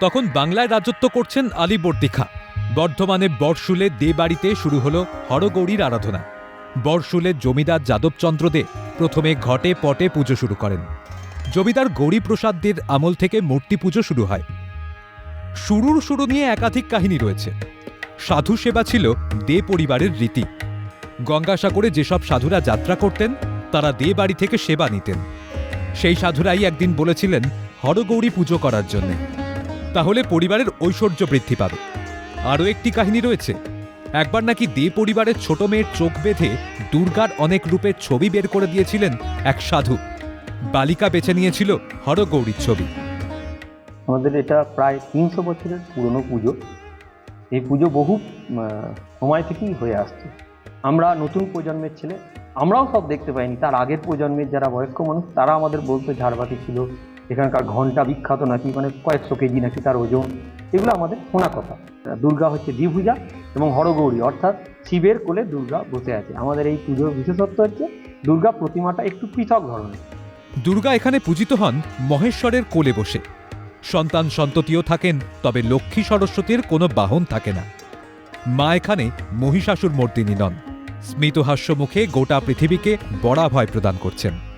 তখন বাংলায় রাজত্ব করছেন আলীবর্দী খাঁ বর্ধমানে বরশুলে দে বাড়িতে শুরু হল হরগৌরীর আরাধনা। বরশুলের জমিদার যাদবচন্দ্র দে প্রথমে ঘটে পটে পুজো শুরু করেন। জমিদার গৌরীপ্রসাদ দের আমল থেকে মূর্তি পুজো শুরু হয়। শুরুর শুরু নিয়ে একাধিক কাহিনী রয়েছে। সাধু সেবা ছিল দে পরিবারের রীতি। গঙ্গাসাগরে যেসব সাধুরা যাত্রা করতেন, তারা দে বাড়ি থেকে সেবা নিতেন। সেই সাধুরাই একদিন বলেছিলেন, হরগৌরী পুজো করার জন্যে। তাহলে পরিবারের ঐশ্বর্য বৃদ্ধি পাবে। আরও একটি কাহিনী রয়েছে। একবার নাকি দে পরিবারের ছোট মেয়ের চোখ বেঁধে দুর্গার অনেক রূপের ছবি বের করে দিয়েছিলেন এক সাধু। বালিকা বেছে নিয়েছিল হরগৌরীর ছবি। আমাদের এটা প্রায় তিনশো বছরের পুরনো পুজো। এই পুজো বহু সময় থেকেই হয়ে আসছে। আমরা নতুন প্রজন্মের ছেলে, আমরাও সব দেখতে পাইনি। তার আগের প্রজন্মের যারা বয়স্ক মানুষ, তারা আমাদের বলতো, ঝাড়বাতি ছিল এখানকার ঘণ্টা বিখ্যাত নাকি মানে কয়েকশো কেজি নাকি তার ওজন, এগুলো আমাদের শোনা কথা। দুর্গা হচ্ছে দ্বিভুজা এবং হরগৌরী, অর্থাৎ শিবের কোলে দুর্গা বসে আছে। আমাদের এই পুজোর বিশেষত্ব হচ্ছে দুর্গা প্রতিমাটা একটু পৃথক ধরনের। দুর্গা এখানে পূজিত হন মহেশ্বরের কোলে বসে। সন্তান সন্ততিও থাকেন, তবে লক্ষ্মী সরস্বতীর কোনো বাহন থাকে না। মা এখানে মহিষাসুর মর্দিনী নন স্মিত মুখে গোটা পৃথিবীকে বড়া ভয় প্রদান করছেন।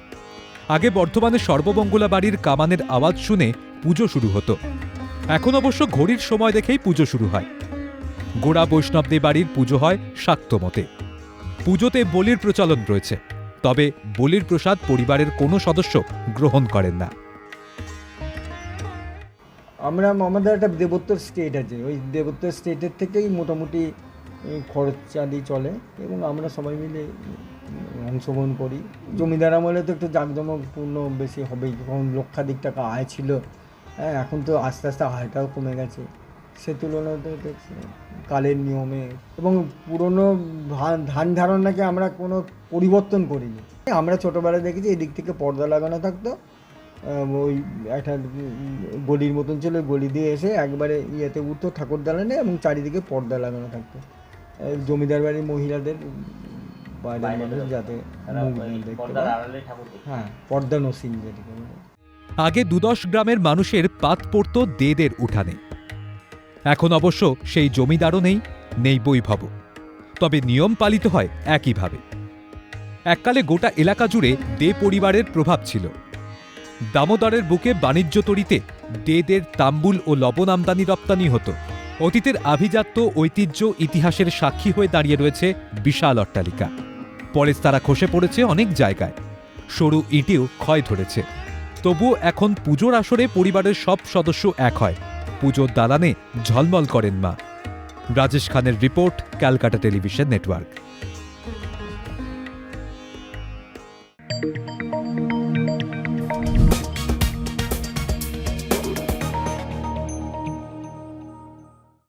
আগে বর্ধমানে সর্বমঙ্গলা বাড়ির কামানের আওয়াজ শুনে পুজো শুরু হতো। এখন অবশ্য ঘড়ির সময় দেখেই পুজো শুরু হয়। গোড়া বৈষ্ণবদের বাড়ির পুজো হয় শাক্ত মতে। পুজোতে বলির প্রচলন রয়েছে, তবে বলির প্রসাদ পরিবারের কোনো সদস্য গ্রহণ করেন না। আমরা আমাদের একটা দেবোত্তর স্টেট আছে, ওই দেবোত্তর স্টেটের থেকেই মোটামুটি এই খরচালি চলে এবং আমরা সবাই মিলে অংশগ্রহণ করি। জমিদার আমলে তো একটু জাঁকজমকপূর্ণ বেশি হবেই যখন লক্ষাধিক টাকা আয় ছিল। হ্যাঁ এখন তো আস্তে আস্তে আয়টাও কমে গেছে। সে তুলনায় তো দেখছি কালের নিয়মে এবং পুরনো ধান- ধারণাকে আমরা কোনো পরিবর্তন করিনি। আমরা ছোটোবেলায় দেখেছি এদিক থেকে পর্দা লাগানো থাকতো। ওই একটা গলির মতন ছিল গলি দিয়ে এসে একবারে ইয়েতে উঠতো, ঠাকুর দালানে এবং চারিদিকে পর্দা লাগানো থাকতো। জমিদার বাড়ির মহিলাদের বাইরের মানুষ যাতে মুখ দেখতে হ্যাঁ পর্দা নসিন যেটাকে আগে দুদশ গ্রামের মানুষের পাত পড়ত দেদের উঠানে। এখন অবশ্য সেই জমিদারও নেই নেই বৈভব তবে নিয়ম পালিত হয় একইভাবে। এককালে গোটা এলাকা জুড়ে দে পরিবারের প্রভাব ছিল। দামোদরের বুকে বাণিজ্য তরিতে দেদের তাম্বুল ও লবণ আমদানি রপ্তানি হতো। অতীতের আভিজাত্য ঐতিহ্য ইতিহাসের সাক্ষী হয়ে দাঁড়িয়ে রয়েছে বিশাল অট্টালিকা। পরে তারা খসে পড়েছে অনেক জায়গায়। সরু ইটিও ক্ষয় ধরেছে। তবুও এখন পুজোর আসরে পরিবারের সব সদস্য এক হয়। পুজোর দালানে ঝলমল করেন মা। রাজেশ খানের রিপোর্ট, ক্যালকাটা টেলিভিশন নেটওয়ার্ক।